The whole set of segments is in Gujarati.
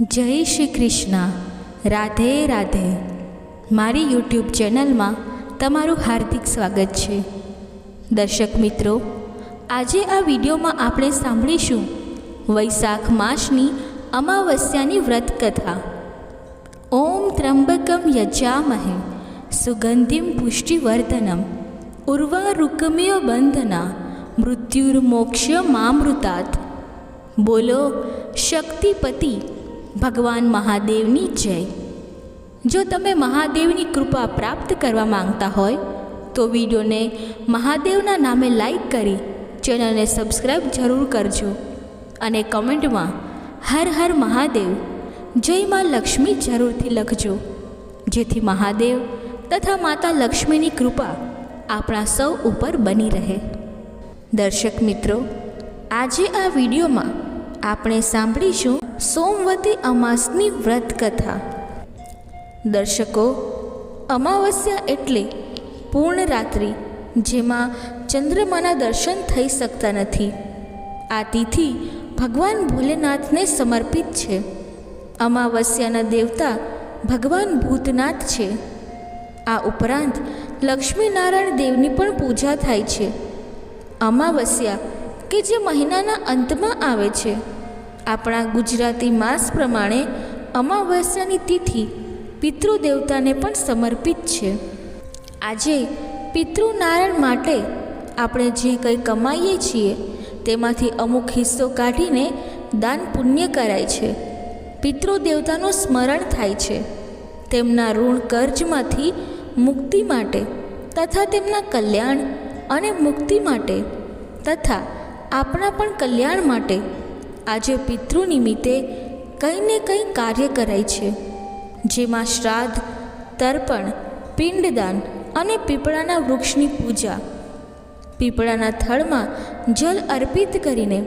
જય શ્રી કૃષ્ણ. રાધે રાધે. મારી યુટ્યુબ ચેનલમાં તમારું હાર્દિક સ્વાગત છે. દર્શક મિત્રો, આજે આ વિડીયોમાં આપણે સાંભળીશું વૈશાખ માસની અમાવસ્યાની વ્રત કથા ઓમ ત્રંબકમ યજામહે, સુગંધિમ પુષ્ટિવર્ધનમ ઉર્વારુકમ્ય બંધના મૃત્યુર્મોક્ષ મામૃતાત. બોલો, શક્તિપતિ ભગવાન મહાદેવની જય. જો તમે મહાદેવની કૃપા પ્રાપ્ત કરવા માંગતા હોય, તો વિડીયોને મહાદેવના નામે લાઈક કરી ચેનલને સબસ્ક્રાઈબ જરૂર કરજો અને કમેન્ટમાં હર હર મહાદેવ, જય માં લક્ષ્મી જરૂરથી લખજો. જેથી મહાદેવ તથા માતા લક્ષ્મીની કૃપા આપણા સૌ ઉપર બની રહે. દર્શક મિત્રો, આજે આ વિડીયોમાં આપણે સાંભળીશું સોમવતી અમાસની વ્રત કથા દર્શકો, અમાવસ્યા એટલે પૂર્ણ રાત્રિ જેમાં ચંદ્રમાના દર્શન થઈ શકતા નથી. આ તિથિ ભગવાન ભોલેનાથને સમર્પિત છે. અમાવસ્યાના દેવતા ભગવાન ભૂતનાથ છે. આ ઉપરાંત લક્ષ્મીનારાયણ દેવની પણ પૂજા થાય છે. અમાવસ્યા, કે જે મહિનાના અંતમાં આવે છે. આપણા ગુજરાતી માસ પ્રમાણે અમાવસ્યાની તિથિ પિતૃદેવતાને પણ સમર્પિત છે. આજે પિતૃનારાયણ માટે આપણે જે કંઈ કમાઈએ છીએ, તેમાંથી અમુક હિસ્સો કાઢીને દાન પુણ્ય કરાય છે. પિતૃદેવતાનું સ્મરણ થાય છે. તેમના ઋણ કર્જમાંથી મુક્તિ માટે તથા તેમના કલ્યાણ અને મુક્તિ માટે તથા આપણા પણ કલ્યાણ માટે આજે પિતૃ નિમિત્તે કંઈ ને કંઈ કાર્ય કરાય છે. જેમાં શ્રાદ્ધ, તર્પણ, પિંડદાન અને પીપળાના વૃક્ષની પૂજા. પીપળાના થળમાં જલ અર્પિત કરીને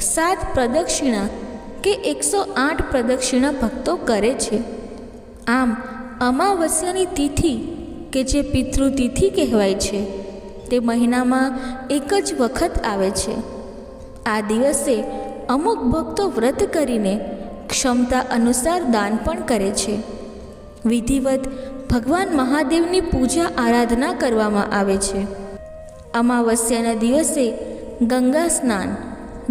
સાત પ્રદક્ષિણા કે એકસો આઠ પ્રદક્ષિણા ભક્તો કરે છે. આમ અમાવસ્યાની તિથિ, કે જે પિતૃતિથિ કહેવાય છે, તે મહિનામાં એક જ વખત આવે છે. આ દિવસે અમુક ભક્તો વ્રત કરીને ક્ષમતા અનુસાર દાન પણ કરે છે. વિધિવત ભગવાન મહાદેવની પૂજા આરાધના કરવામાં આવે છે. અમાવસ્યાના દિવસે ગંગા સ્નાન,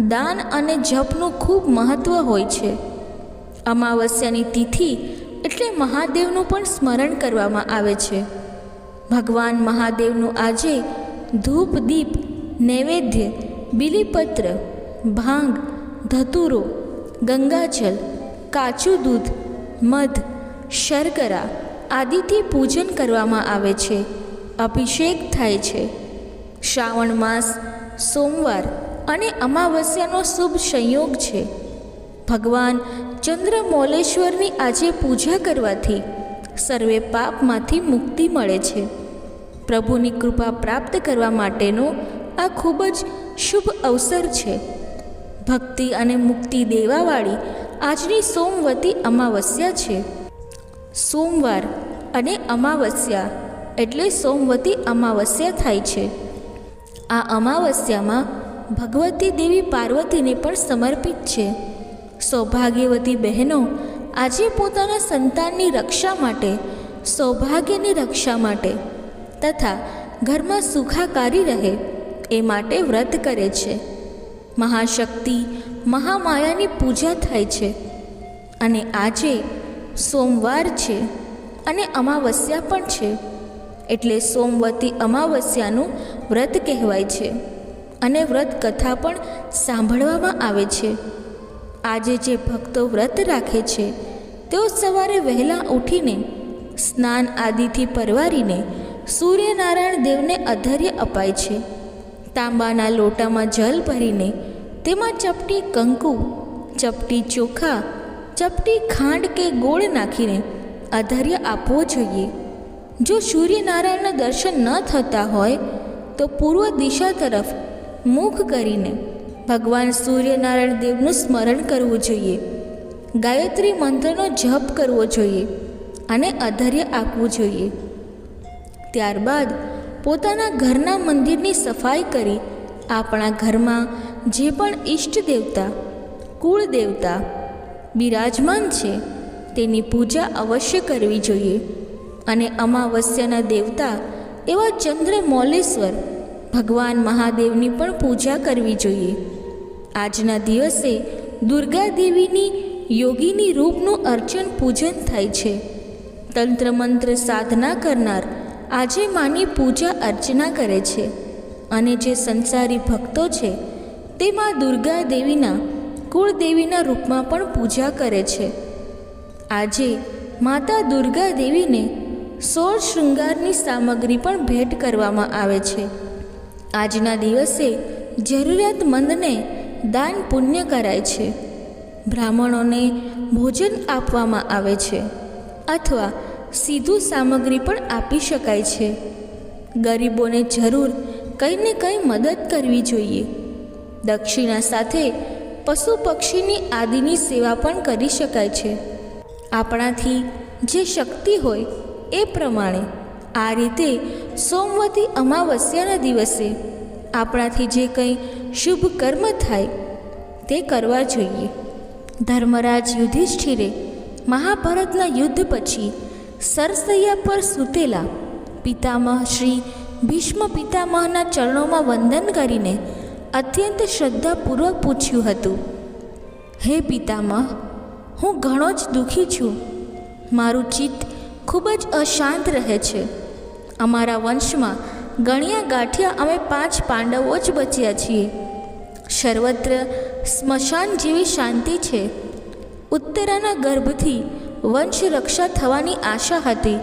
દાન અને જપનું ખૂબ મહત્ત્વ હોય છે. અમાવસ્યાની તિથિ એટલે મહાદેવનું પણ સ્મરણ કરવામાં આવે છે. ભગવાન મહાદેવનું આજે ધૂપ દીપ, નૈવેદ્ય, બિલીપત્ર, ભાંગ ધતુરો, ગંગાજલ, કાચું દૂધ, મધ, શર્કરા આદિથી પૂજન કરવામાં આવે છે. અભિષેક થાય છે. શ્રાવણ માસ, સોમવાર અને અમાવસ્યાનો શુભ સંયોગ છે. ભગવાન ચંદ્રમૌલેશ્વરની આજે પૂજા કરવાથી સર્વે પાપમાંથી મુક્તિ મળે છે. પ્રભુની કૃપા પ્રાપ્ત કરવા માટેનો આ ખૂબ જ શુભ અવસર છે. ભક્તિ અને મુક્તિ દેવાવાળી આજની સોમવતી અમાવસ્યા છે. સોમવાર અને અમાવસ્યા એટલે સોમવતી અમાવસ્યા થાય છે. આ અમાવસ્યામાં ભગવતી દેવી પાર્વતીને પણ સમર્પિત છે. સૌભાગ્યવતી બહેનો આજે પોતાના સંતાનની રક્ષા માટે, સૌભાગ્યની રક્ષા માટે તથા ઘરમાં સુખાકારી રહે એ માટે વ્રત કરે છે. મહાશક્તિ મહામાયાની પૂજા થાય છે અને આજે સોમવાર છે અને અમાવસ્યા પણ છે. એટલે સોમવતી અમાવસ્યાનું વ્રત કહેવાય છે અને વ્રત કથા પણ સાંભળવામાં આવે છે. આજે જે ભક્તો વ્રત રાખે છે, તેઓ સવારે વહેલા ઉઠીને સ્નાન આદિથી પરવારીને સૂર્યનારાયણ દેવને અધર્ય અપાય છે. તાંબાના લોટામાં જલ ભરીને તેમાં ચપટી કંકુ, ચપટી ચોખા, ચપટી ખાંડ કે ગોળ નાખીને આધાર્ય આપવો જોઈએ. જો સૂર્યનારાયણના દર્શન ન થતા હોય, તો પૂર્વ દિશા તરફ મુખ કરીને ભગવાન સૂર્યનારાયણ દેવનું સ્મરણ કરવું જોઈએ. ગાયત્રી મંત્રનો જપ કરવો જોઈએ અને અધર્ય આપવું જોઈએ. ત્યારબાદ પોતાના ઘરના મંદિરની સફાઈ કરી આપણા ઘરમાં જે પણ ઈષ્ટ દેવતા, કુળ દેવતા બિરાજમાન છે, તેની પૂજા અવશ્ય કરવી જોઈએ. અને અમાવસ્યાના દેવતા એવા ચંદ્ર મૌલેશ્વર ભગવાન મહાદેવની પણ પૂજા કરવી જોઈએ. આજના દિવસે દુર્ગા દેવીની યોગીની રૂપનું અર્ચન પૂજન થાય છે. તંત્ર મંત્ર સાધના કરનાર આજે માની પૂજા અર્ચના કરે છે. અને જે સંસારી ભક્તો છે તે માં દુર્ગા દેવીના કુળદેવીના રૂપમાં પણ પૂજા કરે છે. આજે માતા દુર્ગા દેવીને સોળ શૃંગારની સામગ્રી પણ ભેટ કરવામાં આવે છે. આજના દિવસે જરૂરિયાતમંદને દાન પુણ્ય કરાય છે. બ્રાહ્મણોને ભોજન આપવામાં આવે છે અથવા સીધું સામગ્રી પણ આપી શકાય છે. ગરીબોને જરૂર કંઈ ને કંઈ મદદ કરવી જોઈએ. દક્ષિણા સાથે પશુ પક્ષીની આદિની સેવા પણ કરી શકાય છે. આપણાથી જે શક્તિ હોય એ પ્રમાણે આ રીતે સોમવતી અમાવસ્યાના દિવસે આપણાથી જે કંઈ શુભ કર્મ થાય તે કરવા જોઈએ. ધર્મરાજ યુધિષ્ઠિરે મહાભારતના યુદ્ધ પછી સરસૈયા પર સૂતેલા પિતામહ શ્રી ભીષ્મ પિતામહના ચરણોમાં વંદન કરીને અત્યંત શ્રદ્ધાપૂર્વક પૂછ્યું હતું, હે પિતામહ, હું ઘણો જ દુઃખી છું. મારું ચિત્ત ખૂબ જ અશાંત રહે છે. અમારા વંશમાં ગણ્યા ગાંઠિયા અમે પાંચ પાંડવો જ બચ્યા છીએ. સર્વત્ર સ્મશાન જેવી શાંતિ છે. ઉત્તરાના ગર્ભથી વંશ રક્ષા થવાની આશા હતી.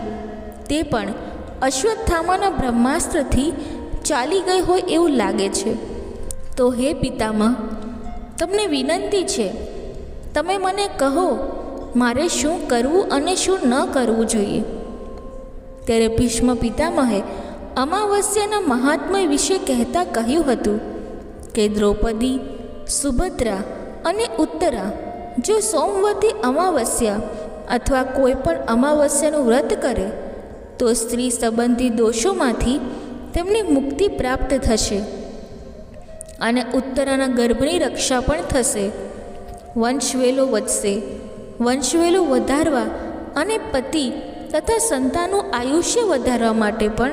તે પણ અશ્વત્થામાના બ્રહ્માસ્ત્રથી ચાલી ગઈ હોય એવું લાગે છે. તો હે પિતામહ, તમને વિનંતી છે. તમે મને કહો, મારે શું કરવું અને શું ન કરવું જોઈએ. ત્યારે ભીષ્મ પિતામહે અમાવસ્યાના મહાત્મય વિશે કહેતા કહ્યું હતું કે દ્રૌપદી, સુભદ્રા અને ઉત્તરા જો સોમવતી અમાવસ્યા અથવા કોઈ પણ અમાવસ્યાનું વ્રત કરે, તો સ્ત્રી સંબંધી દોષોમાંથી તેમને મુક્તિ પ્રાપ્ત થશે. અને ઉત્તરાના ગર્ભની રક્ષા પણ થશે. વંશવેલો વધશે. વંશવેલો વધારવા અને પતિ તથા સંતાનનું આયુષ્ય વધારવા માટે પણ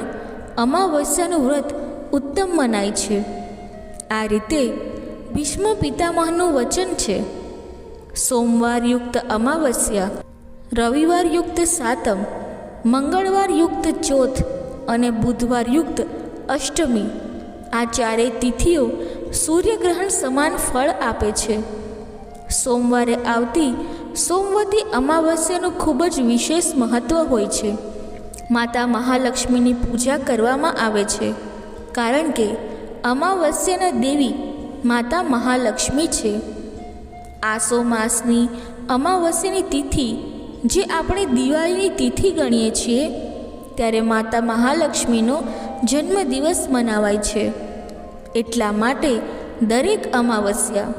અમાવસ્યાનું વ્રત ઉત્તમ મનાય છે. આ રીતે ભીષ્મ પિતામહનું વચન છે. સોમવારયુક્ત અમાવસ્યા રવિવારયુક્ત સાતમ મંગળવારયુક્ત ચોથ અને બુધવારયુક્ત અષ્ટમી આ ચારેય તિથિઓ સૂર્યગ્રહણ સમાન ફળ આપે છે. સોમવારે આવતી સોમવતી અમાવસ્યાનું ખૂબ જ વિશેષ મહત્ત્વ હોય છે. માતા મહાલક્ષ્મીની પૂજા કરવામાં આવે છે. કારણ કે અમાવસ્યાના દેવી માતા મહાલક્ષ્મી છે. આસો માસની અમાવસ્યાની તિથિ જે આપણે દિવાળીની તિથિ ગણીએ છીએ, ત્યારે માતા મહાલક્ષ્મીનો જન્મદિવસ મનાવાય છે. એટલા માટે દરેક અમાવસ્યા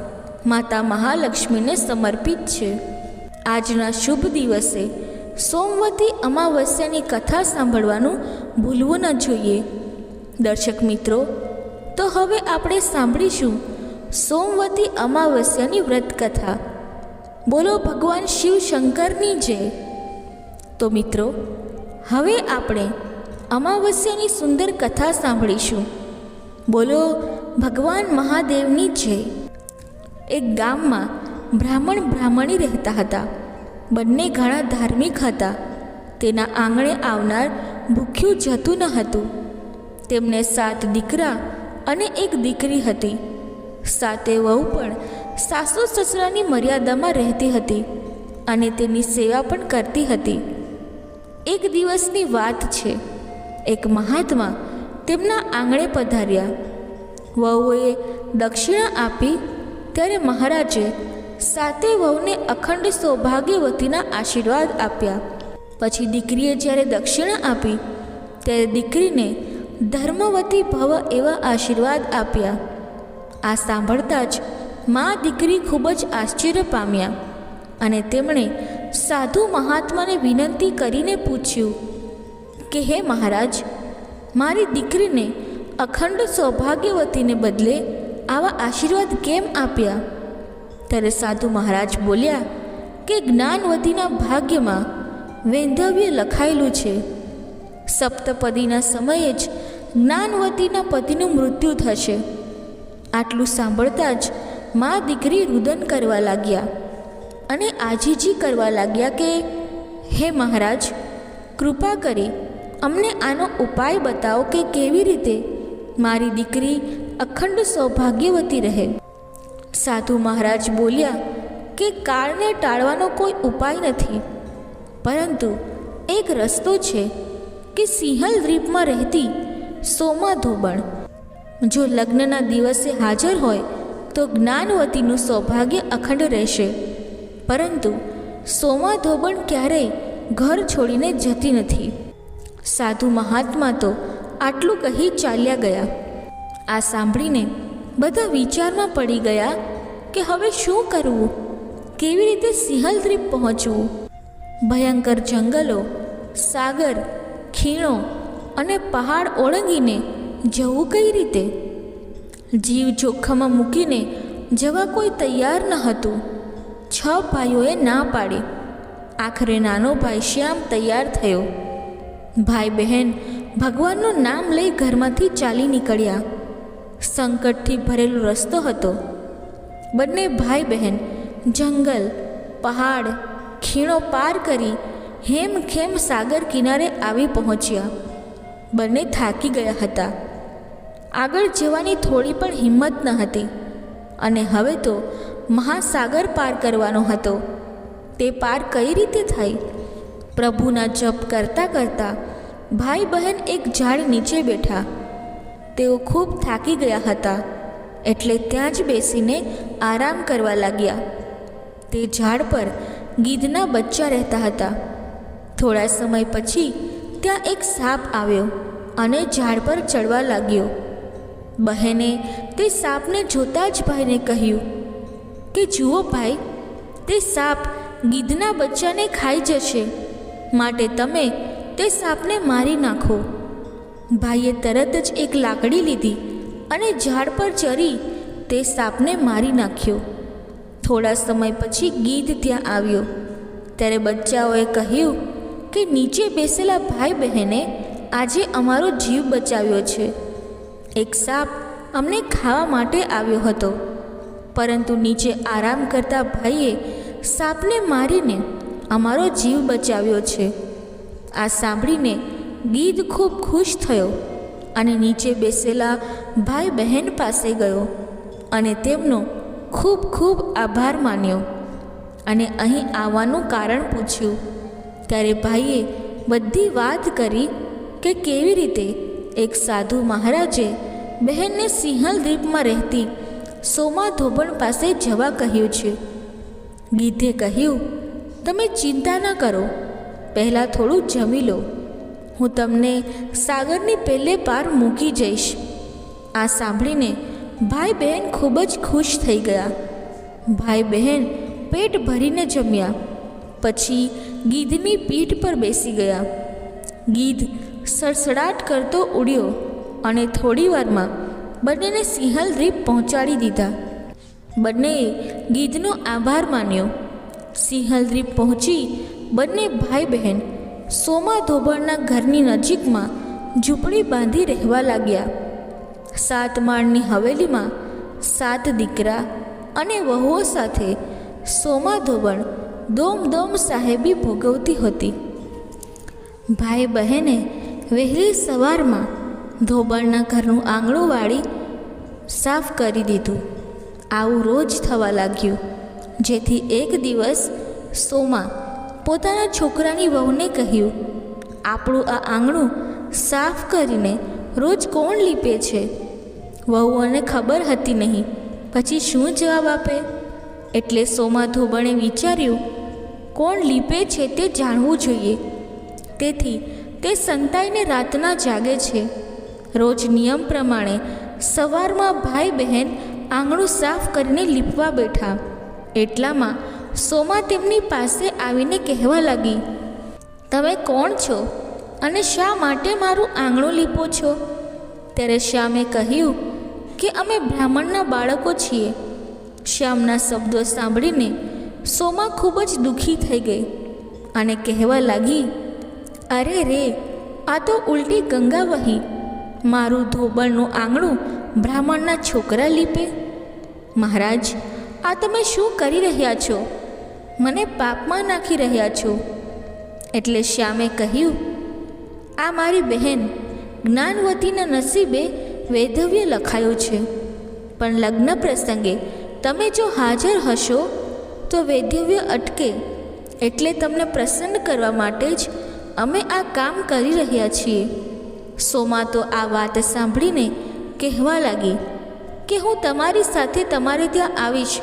માતા મહાલક્ષ્મીને સમર્પિત છે. આજના શુભ દિવસે સોમવતી અમાવસ્યાની કથા સાંભળવાનું ભૂલવું ન જોઈએ. દર્શક મિત્રો, તો હવે આપણે સાંભળીશું સોમવતી અમાવસ્યાની વ્રત કથા બોલો ભગવાન શિવ શંકરની જય. તો મિત્રો, હવે આપણે અમાવસ્યાની સુંદર કથા સાંભળીશું. બોલો, ભગવાન મહાદેવની જય એક ગામમાં બ્રાહ્મણ બ્રાહ્મણી રહેતા હતા. બંને ઘણા ધાર્મિક હતા. તેના આંગણે આવનાર ભૂખ્યું જતું ન હતું. તેમને સાત દીકરા અને એક દીકરી હતી. સાતે વહુ પણ સાસુ સસરાની મર્યાદામાં રહેતી હતી અને તેની સેવા પણ કરતી હતી. એક દિવસની વાત છે. એક મહાત્મા તેમના આંગણે પધાર્યા. વહુએ દક્ષિણા આપી, ત્યારે મહારાજે સાતે વહુને અખંડ સૌભાગ્યવતીના આશીર્વાદ આપ્યા. પછી દીકરીએ જ્યારે દક્ષિણા આપી, ત્યારે દીકરીને ધર્મવતી ભવ એવા આશીર્વાદ આપ્યા. આ સાંભળતા જ મા દીકરી ખૂબ જ આશ્ચર્ય પામ્યા અને તેમણે સાધુ મહાત્માને વિનંતી કરીને પૂછ્યું કે, હે મહારાજ મારી દીકરીને અખંડ સૌભાગ્યવતીને બદલે આવા આશીર્વાદ કેમ આપ્યા? ત્યારે સાધુ મહારાજ બોલ્યા કે જ્ઞાનવતીના ભાગ્યમાં વૈંધવ્ય લખાયેલું છે. સપ્તપદીના સમયે જ જ્ઞાનવતીના પતિનું મૃત્યુ થશે. આટલું સાંભળતા જ મા દીકરી રુદન કરવા લાગ્યા અને આજીજી કરવા લાગ્યા કે, હે મહારાજ, કૃપા કરી અમને આનો ઉપાય બતાવો કે કેવી રીતે? મારી દીકરી અખંડ સૌભાગ્યવતી રહે. સાધુ મહારાજ બોલ્યા કે કાળને ટાળવાનો કોઈ ઉપાય નથી. પરંતુ એક રસ્તો છે કે સિંહલ દ્વીપમાં રહેતી સોમા ધોબણ. જો લગ્નના દિવસે હાજર હોય, તો જ્ઞાનવતીનું સૌભાગ્ય અખંડ રહેશે. પરંતુ સોમા ધોબણ ક્યારેય ઘર છોડીને જતી નથી. સાધુ મહાત્મા તો આટલું કહી ચાલ્યા ગયા. આ સાંભળીને બધા વિચારમાં પડી ગયા કે હવે શું કરવું? કેવી રીતે સિંહલ દ્વીપ પહોંચવું? ભયંકર જંગલો, સાગર, ખીણો અને પહાડ ઓળંગીને જવું કઈ રીતે? જીવ જોખમમાં મૂકીને જવા કોઈ તૈયાર ન હતું. છ ભાઈઓએ ના પાડી. આખરે નાનો ભાઈ શ્યામ તૈયાર થયો. ભાઈ બહેન ભગવાનનું નામ લઈ ઘરમાંથી ચાલી નીકળ્યા. સંકટથી ભરેલો રસ્તો હતો. બંને ભાઈ બહેન જંગલ, પહાડ, ખીણો પાર કરી હેમ ખેમ સાગર કિનારે આવી પહોંચ્યા. બંને થાકી ગયા હતા. આગળ જવાની થોડી પણ હિંમત ન હતી અને હવે તો મહાસાગર પાર કરવાનો હતો. તે પાર કઈ રીતે થાય? પ્રભુના જપ કરતાં કરતાં ભાઈ બહેન એક ઝાડ નીચે બેઠા. તેઓ ખૂબ થાકી ગયા હતા, એટલે ત્યાં જ બેસીને આરામ કરવા લાગ્યા. તે ઝાડ પર ગીધના બચ્ચા રહેતા હતા. થોડા સમય પછી ત્યાં એક સાપ આવ્યો અને ઝાડ પર ચડવા લાગ્યો. બહેને તે સાપને જોતાં જ ભાઈને કહ્યું કે, જુઓ ભાઈ, તે સાપ ગીધના બચ્ચાને ખાઈ જશે. માટે તમે તે સાપને મારી નાખો. ભાઈએ તરત જ એક લાકડી લીધી અને ઝાડ પર ચરી તે સાપને મારી નાખ્યો. થોડા સમય પછી ગીધ ત્યાં આવ્યો. ત્યારે બચ્ચાઓએ કહ્યું કે નીચે બેસેલા ભાઈ બહેને આજે અમારો જીવ બચાવ્યો છે. એક સાપ અમને ખાવા માટે આવ્યો હતો. પરંતુ નીચે આરામ કરતા ભાઈએ સાપને મારીને અમારો જીવ બચાવ્યો છે. આ સાંભળીને ગીધ ખૂબ ખુશ થયો અને નીચે બેસેલા ભાઈ બહેન પાસે ગયો અને તેમનો ખૂબ ખૂબ આભાર માન્યો. અને અહીં આવવાનું કારણ પૂછ્યું, ત્યારે ભાઈએ બધી વાત કરી કે કેવી રીતે એક સાધુ મહારાજે બહેનને સિંહલ દ્વીપમાં રહેતી સોમા ધોબણ પાસે જવા કહ્યું છે. ગીધે કહ્યું તમે ચિંતા ન કરો. પહેલાં થોડું જમી લો. હું તમને સાગરની પહેલે પાર મૂકી જઈશ. આ સાંભળીને ભાઈ બહેન ખૂબ જ ખુશ થઈ ગયા. ભાઈ બહેન પેટ ભરીને જમ્યા. પછી ગીધની પીઠ પર બેસી ગયા. ગીધ સડસડાટ કરતો ઉડ્યો અને થોડીવારમાં બંનેને સિંહલ દ્વીપ પહોંચાડી દીધા. બંનેએ ગીધનો આભાર માન્યો. સિંહલ દ્વીપ પહોંચી બંને ભાઈ બહેન સોમા ધોબણના ઘરની નજીકમાં ઝૂંપડી બાંધી રહેવા લાગ્યા. સાત માળની હવેલીમાં સાત દીકરા અને વહુઓ સાથે સોમા ધોબણ દોમ દોમ સાહેબી ભોગવતી હતી. ભાઈ બહેને વહેલી સવારમાં ધોબણના ઘરનું આંગણું વાળી સાફ કરી દીધું. આવું રોજ થવા લાગ્યું. જેથી એક દિવસ સોમા પોતાના છોકરાની વહુને કહ્યું, આપણું આ આંગણું સાફ કરીને રોજ કોણ લીપે છે? વહુઓને ખબર હતી નહીં. પછી શું જવાબ આપે? એટલે સોમા ધોબણે વિચાર્યું, કોણ લીપે છે તે જાણવું જોઈએ. તેથી તે સંતાઈને રાતના જાગે છે. રોજ નિયમ પ્રમાણે સવારમાં ભાઈ બહેન આંગણું સાફ કરીને લીપવા બેઠા. એટલામાં સોમા તેમની પાસે આવીને કહેવા લાગી, તમે કોણ છો અને શા માટે મારું આંગણું લીપો છો? ત્યારે શ્યામે કહ્યું કે અમે બ્રાહ્મણના બાળકો છીએ. શ્યામના શબ્દો સાંભળીને સોમા ખૂબ જ દુઃખી થઈ ગઈ અને કહેવા લાગી, અરે રે, આ તો ઉલટી ગંગા વહી. મારું ધોબળનું આંગણું બ્રાહ્મણના છોકરા લીપે. મહારાજ આ તમે શું કરી રહ્યા છો? મને પાપમાં નાખી રહ્યા છો. એટલે શ્યામે કહ્યું, આ મારી બહેન જ્ઞાનવતીના નસીબે વૈધવ્ય લખાયું છે. પણ લગ્ન પ્રસંગે તમે જો હાજર હશો, તો વૈધવ્ય અટકે એટલે તમને પ્રસન્ન કરવા માટે જ અમે આ કામ કરી રહ્યા છીએ. સોમા તો આ વાત સાંભળીને કહેવા લાગી કે હું તમારી સાથે તમારે ત્યાં આવીશ.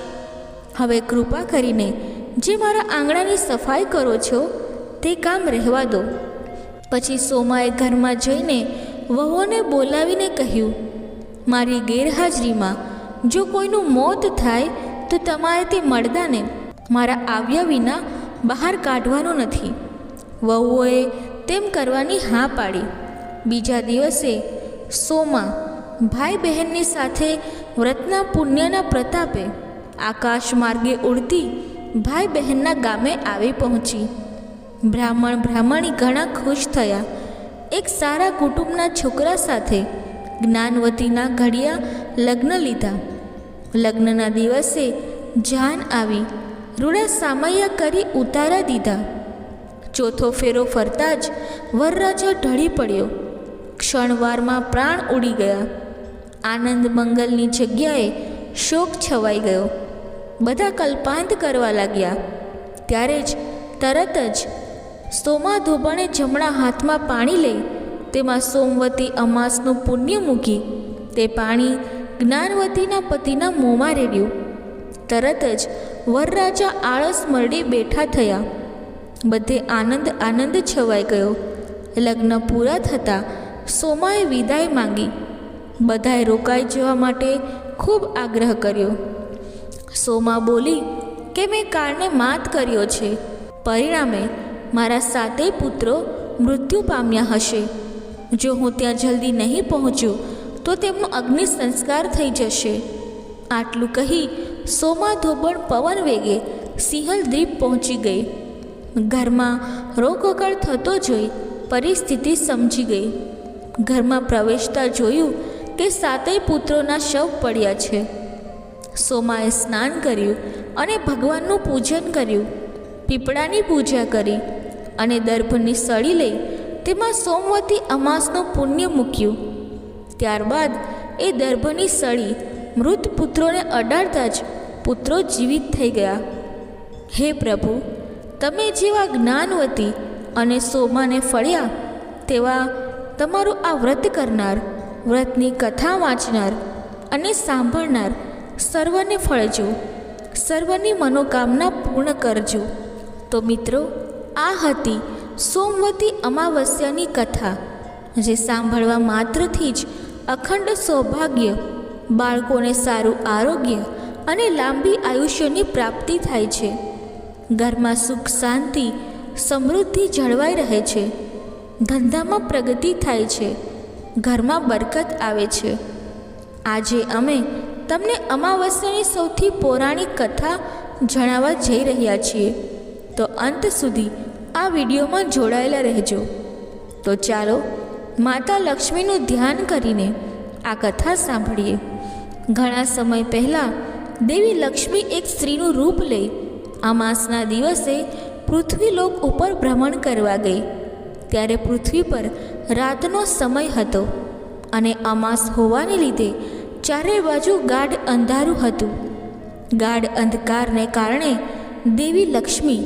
હવે કૃપા કરીને જે મારા આંગણાની સફાઈ કરો છો, તે કામ રહેવા દો. પછી સોમાએ ઘરમાં જઈને વહુને બોલાવીને કહ્યું, મારી ગેરહાજરીમાં જો કોઈનું મોત થાય, તો તમારે તે મળદાને મારા આવ્યા વિના બહાર કાઢવાનો નથી. વહુઓએ તેમ કરવાની હા પાડી. બીજા દિવસે સોમા ભાઈ બહેનની સાથે વ્રતના પુણ્યના પ્રતાપે આકાશ માર્ગે ઉડતી ભાઈ બહેનના ગામે આવી પહોંચી. બ્રાહ્મણ બ્રાહ્મણી ઘણા ખુશ થયા. એક સારા કુટુંબના છોકરા સાથે જ્ઞાનવતીના ઘડિયા લગ્ન લીધા. લગ્નના દિવસે જાન આવી, રૂડા સામૈયા કરી ઉતારા દીધા. ચોથો ફેરો ફરતા જ વરરાજા ઢળી પડ્યો. ક્ષણવારમાં પ્રાણ ઉડી ગયા. આનંદ મંગલની જગ્યાએ શોક છવાઈ ગયો. બધા કલ્પાંત કરવા લાગ્યા. ત્યારે જ તરત જ સોમા ધોબણે જમણા હાથમાં પાણી લઈ તેમાં સોમવતી અમાસનું પુણ્ય મૂકી તે પાણી જ્ઞાનવતીના પતિના મોંમાં રેડ્યું. તરત જ વરરાજા આળસ મરડી બેઠા થયા. બધે આનંદ આનંદ છવાઈ ગયો. લગ્ન પૂરા થતાં સોમાએ વિદાય માંગી. બધાએ રોકાઈ જવા માટે ખૂબ આગ્રહ કર્યો. સોમા બોલી, કે મેં કાળને માત કર્યો છે? પરિણામે મારા સાતેય પુત્રો મૃત્યુ પામ્યા હશે. જો હું ત્યાં જલ્દી નહીં પહોંચું, તો તેમનો અગ્નિ સંસ્કાર થઈ જશે. આટલું કહી સોમા ધોબણ પવન વેગે સિંહલ દ્વીપ પહોંચી ગઈ. ઘરમાં રોકકળ થતો જોઈ પરિસ્થિતિ સમજી ગઈ. ઘરમાં પ્રવેશતા જોયું કે સાતેય પુત્રોના શવ પડ્યા છે. સોમાએ સ્નાન કર્યું અને ભગવાનનું પૂજન કર્યું. પીપળાની પૂજા કરી અને દર્ભની સળી લઈ તેમાં સોમવતી અમાસનું પુણ્ય મૂક્યું. ત્યારબાદ એ દર્ભની સળી મૃત પુત્રોને અડાડતા જ પુત્રો જીવિત થઈ ગયા. હે પ્રભુ, તમે જેવા જ્ઞાનવતી અને સોમાને ફળ્યા તેવા તમારું આ વ્રત કરનાર, વ્રતની કથા વાંચનાર અને સાંભળનાર સર્વને ફળજો, સર્વની મનોકામના પૂર્ણ કરજો. તો મિત્રો, આ હતી સોમવતી અમાવસ્યાની કથા, જે સાંભળવા માત્રથી જ અખંડ સૌભાગ્ય, બાળકોને સારું આરોગ્ય અને લાંબી આયુષ્યની પ્રાપ્તિ થાય છે. ઘરમાં સુખ, શાંતિ, સમૃદ્ધિ જળવાઈ રહે છે. ધંધામાં પ્રગતિ થાય છે. ઘરમાં બરકત આવે છે. આજે અમે તમને અમાવસ્યાની સૌથી પૌરાણિક કથા જણાવવા જઈ રહ્યા છીએ. તો અંત સુધી આ વિડીયોમાં જોડાયેલા રહેજો. તો ચાલો માતા લક્ષ્મીનું ધ્યાન કરીને આ કથા સાંભળીએ. ઘણા સમય પહેલાં દેવી લક્ષ્મી એક સ્ત્રીનું રૂપ લઈ અમાસના દિવસે પૃથ્વીલોક ઉપર ભ્રમણ કરવા ગઈ. ત્યારે પૃથ્વી પર રાતનો સમય હતો અને અમાસ હોવાને લીધે ચારે બાજુ ગાઢ અંધારું હતું. ગાઢ અંધકારને કારણે દેવી લક્ષ્મી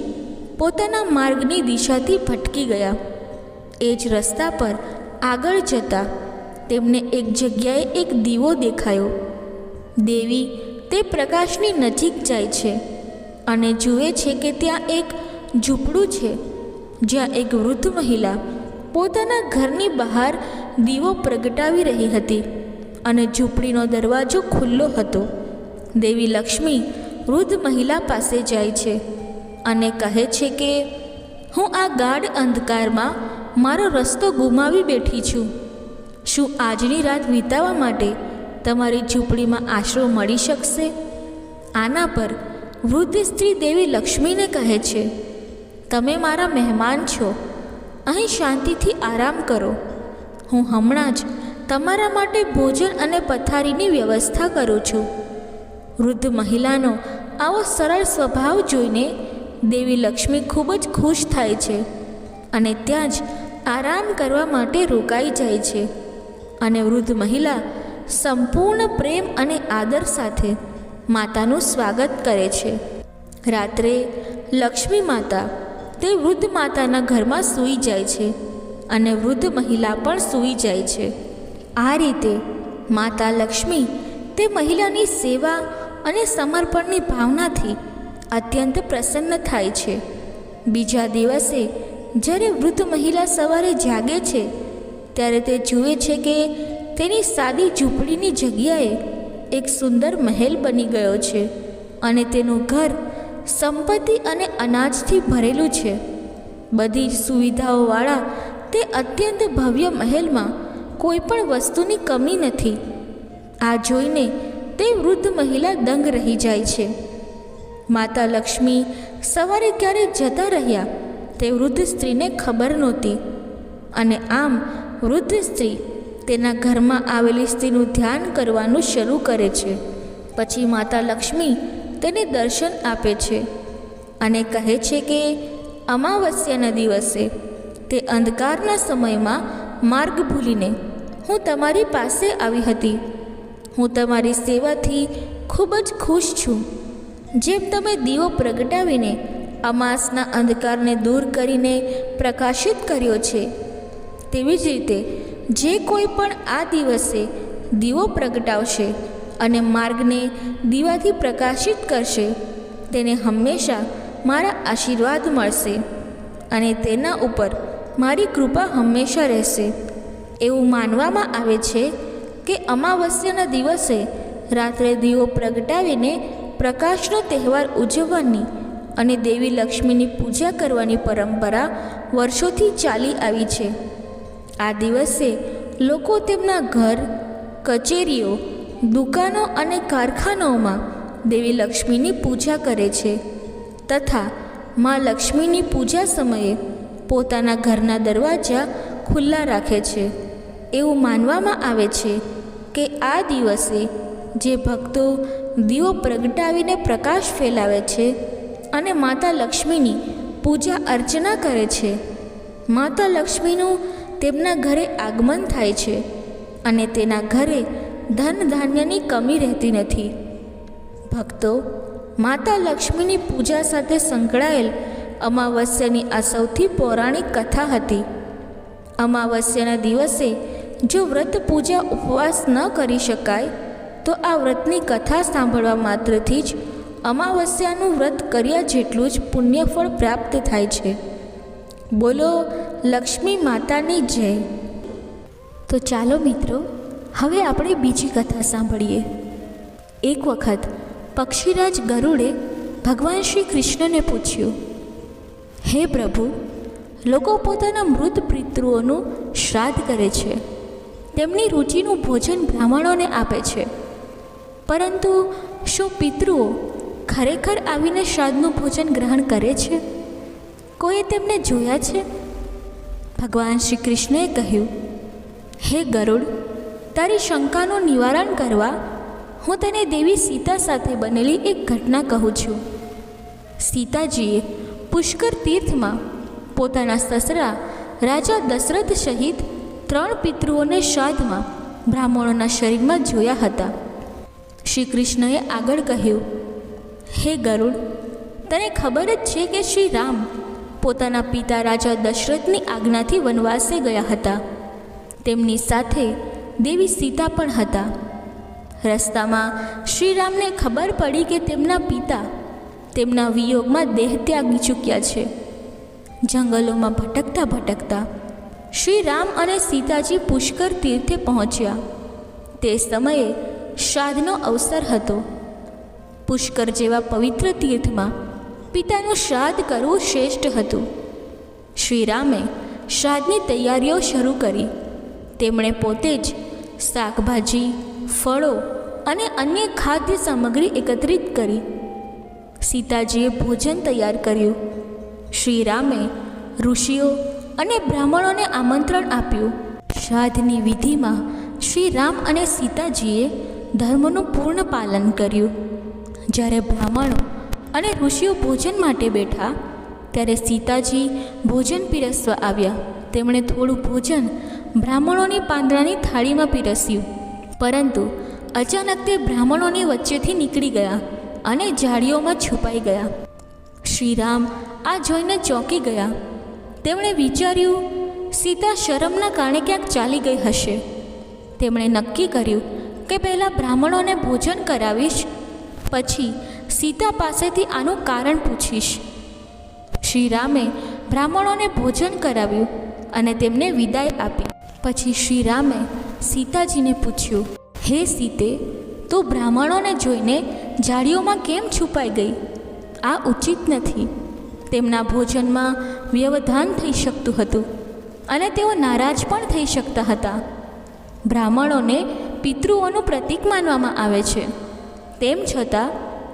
પોતાના માર્ગની દિશાથી ભટકી ગયા. એ જ રસ્તા પર આગળ જતા તેમને એક જગ્યાએ એક દીવો દેખાયો. દેવી તે પ્રકાશની નજીક જાય છે અને જુએ છે કે ત્યાં એક ઝૂંપડું છે, જ્યાં એક વૃદ્ધ મહિલા પોતાના ઘરની બહાર દીવો પ્રગટાવી રહી હતી. અને ઝૂંપડીનો દરવાજો ખુલ્લો હતો. દેવી લક્ષ્મી વૃદ્ધ મહિલા પાસે જાય છે અને કહે છે કે, હું આ ગાઢ અંધકારમાં મારો રસ્તો ગુમાવી બેઠી છું. શું આજની રાત વિતાવવા માટે તમારી ઝૂંપડીમાં આશરો મળી શકશે આના પર વૃદ્ધ સ્ત્રી દેવી લક્ષ્મીને કહે છે, તમે મારા મહેમાન છો. અહીં શાંતિથી આરામ કરો. હું હમણાં જ તમારા માટે ભોજન અને પથારીની વ્યવસ્થા કરું છું. વૃદ્ધ મહિલાનો આવો સરળ સ્વભાવ જોઈને દેવી લક્ષ્મી ખૂબ જ ખુશ થાય છે અને ત્યાં જ આરામ કરવા માટે રોકાઈ જાય છે અને વૃદ્ધ મહિલા સંપૂર્ણ પ્રેમ અને આદર સાથે માતાનું સ્વાગત કરે છે. રાત્રે લક્ષ્મી માતા તે વૃદ્ધ માતાના ઘરમાં સૂઈ જાય છે અને વૃદ્ધ મહિલા પણ સૂઈ જાય છે. આ રીતે માતા લક્ષ્મી તે મહિલાની સેવા અને સમર્પણની ભાવનાથી અત્યંત પ્રસન્ન થાય છે. બીજા દિવસે જ્યારે વૃદ્ધ મહિલા સવારે જાગે છે, ત્યારે તે જુએ છે કે તેની સાદી ઝૂંપડીની જગ્યાએ એક સુંદર મહેલ બની ગયો છે અને તેનું ઘર સંપત્તિ અને અનાજથી ભરેલું છે. બધી જ સુવિધાઓવાળા તે અત્યંત ભવ્ય મહેલમાં કોઈ પણ વસ્તુની કમી નથી. આ જોઈને તે વૃદ્ધ મહિલા દંગ રહી જાય છે. માતા લક્ષ્મી સવારે ક્યારે જતા રહ્યા તે વૃદ્ધ સ્ત્રીને ખબર નહોતી. અને આમ વૃદ્ધ સ્ત્રી તેના ઘરમાં આવેલી સ્ત્રીનું ધ્યાન કરવાનું શરૂ કરે છે. પછી માતા લક્ષ્મી તેને દર્શન આપે છે અને કહે છે કે અમાવસ્યાના દિવસે તે અંધકારના સમયમાં માર્ગ ભૂલીને હું તમારી પાસે આવી હતી. હું તમારી સેવાથી ખૂબ જ ખુશ છું. જેમ તમે દીવો પ્રગટાવીને અમાસના અંધકારને દૂર કરીને પ્રકાશિત કર્યો છે, તેવી જ રીતે જે કોઈ પણ આ દિવસે દીવો પ્રગટાવશે અને માર્ગને દીવાથી પ્રકાશિત કરશે, તેને હંમેશા મારા આશીર્વાદ મળશે અને તેના ઉપર મારી કૃપા હંમેશા રહેશે. એવું માનવામાં આવે છે કે અમાવસ્યાના દિવસે રાત્રે દીવો પ્રગટાવીને પ્રકાશનો તહેવાર ઉજવવાની અને દેવી લક્ષ્મીની પૂજા કરવાની પરંપરા વર્ષોથી ચાલી આવી છે. આ દિવસે લોકો તેમના ઘર, કચેરીઓ, દુકાનો અને કારખાનાઓમાં દેવી લક્ષ્મીની પૂજા કરે છે તથા મા લક્ષ્મીની પૂજા સમયે પોતાના ઘરના દરવાજા ખુલ્લા રાખે છે. એવું માનવામાં આવે છે કે આ દિવસે જે ભક્તો દીવો પ્રગટાવીને પ્રકાશ ફેલાવે છે અને માતા લક્ષ્મીની પૂજા અર્ચના કરે છે, માતા લક્ષ્મીનું તેમના ઘરે આગમન થાય છે અને તેના ઘરે ધન ધાન્યની કમી રહેતી નથી. ભક્તો માતા લક્ષ્મીની પૂજા સાથે સંકળાયેલ અમાવસ્યાની આ સૌથી પૌરાણિક કથા હતી. અમાવસ્યાના દિવસે જો વ્રત પૂજા ઉપવાસ ન કરી શકાય, તો આ વ્રતની કથા સાંભળવા માત્રથી જ અમાવસ્યાનું વ્રત કર્યા જેટલું જ પુણ્યફળ પ્રાપ્ત થાય છે. બોલો, લક્ષ્મી માતાની જય. તો ચાલો મિત્રો, હવે આપણે બીજી કથા સાંભળીએ. એક વખત પક્ષીરાજ ગરુડે ભગવાન શ્રી કૃષ્ણને પૂછ્યું, હે પ્રભુ, લોકો પોતાના મૃત પિતૃઓનું શ્રાદ્ધ કરે છે. તેમની રુચિનું ભોજન બ્રાહ્મણોને આપે છે. પરંતુ શું પિતૃઓ ખરેખર આવીને શ્રાદ્ધનું ભોજન ગ્રહણ કરે છે? કોઈએ તેમને જોયા છે? ભગવાન શ્રી કૃષ્ણએ કહ્યું, હે ગરુડ, તારી શંકાનું નિવારણ કરવા હું તને દેવી સીતા સાથે બનેલી એક ઘટના કહું છું. સીતાજીએ પુષ્કર તીર્થમાં પોતાના સસરા રાજા દશરથ સહિત ત્રણ પિતૃઓને શ્રાદ્ધમાં બ્રાહ્મણોના શરીરમાં જોયા હતા. શ્રી કૃષ્ણએ આગળ કહ્યું, હે ગરુડ, તને ખબર જ છે કે શ્રી રામ પોતાના પિતા રાજા દશરથની આજ્ઞાથી વનવાસે ગયા હતા. તેમની સાથે દેવી સીતા પણ હતા. રસ્તામાં શ્રીરામને ખબર પડી કે તેમના પિતા તેમના વિયોગમાં દેહ ત્યાગી ચૂક્યા છે. જંગલોમાં ભટકતા ભટકતા શ્રી રામ અને સીતાજી પુષ્કર તીર્થે પહોંચ્યા. તે સમયે શ્રાદ્ધનો અવસર હતો. પુષ્કર જેવા પવિત્ર તીર્થમાં પિતાનું શ્રાદ્ધ કરવું શ્રેષ્ઠ હતું. શ્રીરામે શ્રાદ્ધની તૈયારીઓ શરૂ કરી. તેમણે પોતે જ શાકભાજી, ફળો અને અન્ય ખાદ્ય સામગ્રી એકત્રિત કરી. સીતાજીએ ભોજન તૈયાર કર્યું. શ્રી રામે ઋષિઓ અને બ્રાહ્મણોને આમંત્રણ આપ્યું. શ્રાદ્ધની વિધિમાં શ્રી રામ અને સીતાજીએ ધર્મનું પૂર્ણ પાલન કર્યું. જ્યારે બ્રાહ્મણો અને ઋષિઓ ભોજન માટે બેઠા, ત્યારે સીતાજી ભોજન પીરસવા આવ્યા. તેમણે થોડું ભોજન બ્રાહ્મણોની પાંદડાની થાળીમાં પીરસ્યું. પરંતુ અચાનક તે બ્રાહ્મણોની વચ્ચેથી નીકળી ગયા અને ઝાડીઓમાં છુપાઈ ગયા. શ્રીરામ આ જોઈને ચોંકી ગયા. તેમણે વિચાર્યું, સીતા શરમના કારણે ક્યાંક ચાલી ગઈ હશે. તેમણે નક્કી કર્યું કે પહેલાં બ્રાહ્મણોને ભોજન કરાવીશ, પછી સીતા પાસેથી આનું કારણ પૂછીશ. શ્રીરામે બ્રાહ્મણોને ભોજન કરાવ્યું અને તેમને વિદાય આપી. પછી શ્રીરામે સીતાજીને પૂછ્યું, હે સીતે, તું બ્રાહ્મણોને જોઈને જાળીઓમાં કેમ છુપાઈ ગઈ? આ ઉચિત નથી. તેમના ભોજનમાં વ્યવધાન થઈ શકતું હતું અને તેઓ નારાજ પણ થઈ શકતા હતા. બ્રાહ્મણોને પિતૃઓનું પ્રતીક માનવામાં આવે છે. તેમ છતાં,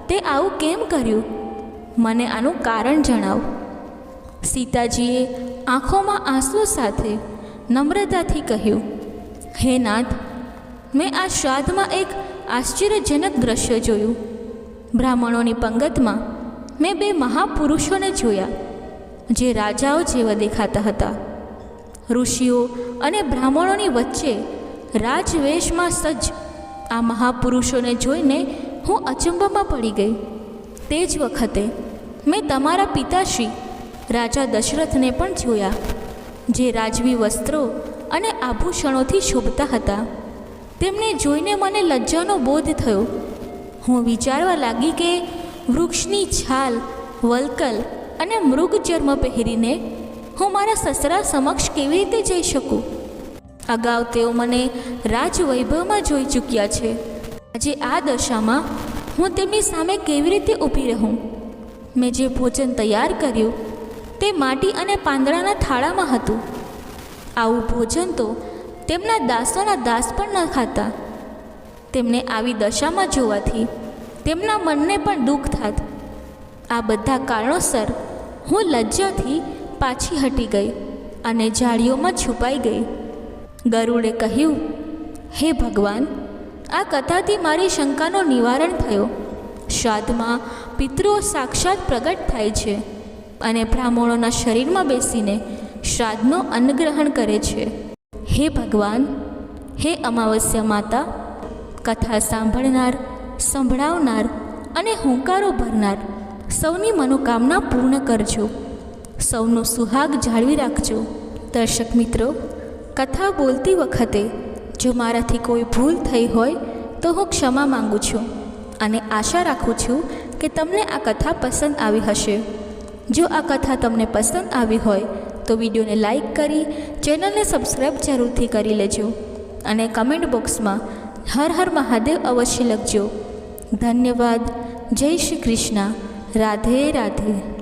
તે આવું કેમ કર્યું? મને આનું કારણ જણાવ. સીતાજીએ આંખોમાં આંસુ સાથે નમ્રતાથી કહ્યું, હે નાથ, મેં આ શ્રાદ્ધમાં એક આશ્ચર્યજનક દ્રશ્ય જોયું. બ્રાહ્મણોની પંગતમાં મેં બે મહાપુરુષોને જોયા, જે રાજાઓ જેવા દેખાતા હતા. ઋષિઓ અને બ્રાહ્મણોની વચ્ચે રાજવેશમાં સજ્જ આ મહાપુરુષોને જોઈને હું અચંબામાં પડી ગઈ. તે જ વખતે મેં તમારા પિતાશ્રી, રાજા દશરથને પણ જોયા, જે રાજવી વસ્ત્રો અને આભૂષણોથી શોભતા હતા. તેમને જોઈને મને લજ્જાનો બોધ થયો. હું વિચારવા લાગી કે વૃક્ષની છાલ, વલકલ અને મૃગચર્મ પહેરીને હું મારા સસરા સમક્ષ કેવી રીતે જઈ શકું? અગાઉ તેઓ મને રાજવૈભવમાં જોઈ ચૂક્યા છે. આજે આ દશામાં હું તેમની સામે કેવી રીતે ઊભી રહું? મેં જે ભોજન તૈયાર કર્યું તે માટી અને પાંદડાના થાળામાં હતું. આવું ભોજન તો તેમના દાસોના દાસ પણ ન ખાતા. તેમને આવી દશામાં જોવાથી તેમના મનને પણ દુઃખ થાત. આ બધા કારણોસર હું લજ્જાથી પાછી હટી ગઈ અને ઝાડીઓમાં છુપાઈ ગઈ. ગરુડે કહ્યું, હે ભગવાન, આ કથાથી મારી શંકાનો નિવારણ થયો. શ્રાદ્ધમાં પિતૃઓ સાક્ષાત પ્રગટ થાય છે અને બ્રાહ્મણોના શરીરમાં બેસીને શ્રાદ્ધનો અન્નગ્રહણ કરે છે. હે ભગવાન, હે અમાવસ્યા માતા, કથા સાંભળનાર સંભળાવનાર અને હુંકારો ભરનાર. સૌની મનોકામના પૂર્ણ કરજો. સૌનો સુહાગ જાળવી રાખજો. દર્શક મિત્રો, કથા બોલતી વખતે જો મારાથી કોઈ ભૂલ થઈ હોય તો હું ક્ષમા માંગુ છું અને આશા રાખું છું કે તમને આ કથા પસંદ આવી હશે. જો આ કથા તમને પસંદ આવી હોય તો વિડીયોને લાઈક કરી, ચેનલને સબસ્ક્રાઈબ જરૂરથી કરી લેજો અને કમેન્ટ બોક્સમાં હર હર મહાદેવ અવશ્ય લખજો. ધન્યવાદ. જય શ્રી કૃષ્ણ. રાધે રાધે.